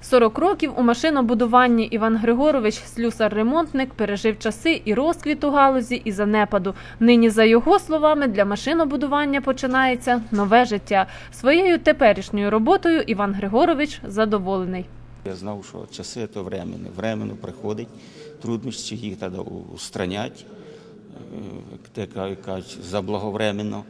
40 років у машинобудуванні Іван Григорович, слюсар-ремонтник, пережив часи і розквіту галузі, і занепаду. Нині, за його словами, для машинобудування починається нове життя. Своєю теперішньою роботою Іван Григорович задоволений. Я знав, що часи то временно. Временно приходить, труднощі їх треба устранять, е, як кажуть, заблаговременно.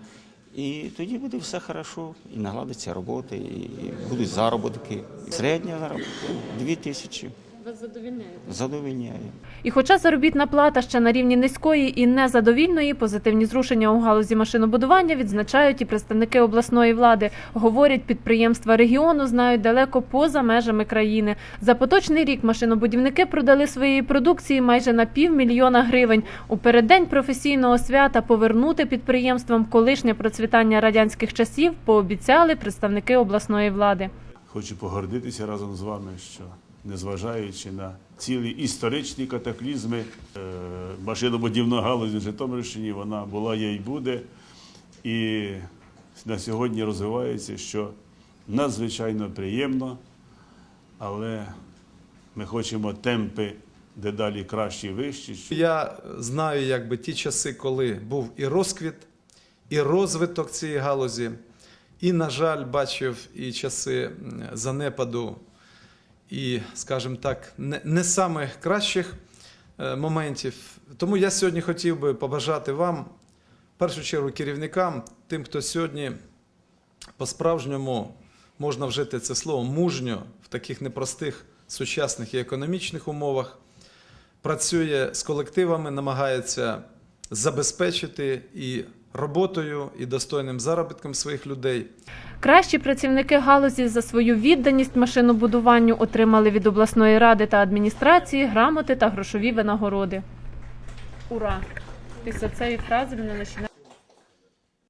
І тоді буде все хорошо, і нагладиться роботи, і будуть заробітки. Середня заробітка 2 тисячі. Вас задовільняє? Задовільняє. І хоча заробітна плата ще на рівні низької і незадовільної, позитивні зрушення у галузі машинобудування відзначають і представники обласної влади. Говорять, підприємства регіону знають далеко поза межами країни. За поточний рік машинобудівники продали своєї продукції майже на півмільйона гривень. У переддень професійного свята повернути підприємствам колишнє процвітання радянських часів пообіцяли представники обласної влади. Хочу погордитися разом з вами, що незважаючи на цілі історичні катаклізми, е, машинобудівна галузь на Житомирщині вона була, є і буде. І на сьогодні розвивається, що надзвичайно приємно, але ми хочемо темпи дедалі кращі вищі. Я знаю, якби ті часи, коли був і розквіт, і розвиток цієї галузі, і, на жаль, бачив і часи занепаду, і, скажімо так, не, не самих кращих е, моментів. Тому я сьогодні хотів би побажати вам, в першу чергу, керівникам, тим, хто сьогодні по-справжньому можна вжити це слово мужньо в таких непростих сучасних і економічних умовах працює з колективами, намагається забезпечити і роботою, і достойним заробітком своїх людей. Кращі працівники галузі за свою відданість машинобудуванню отримали від обласної ради та адміністрації грамоти та грошові винагороди. Ура! Після цієї фрази мене починає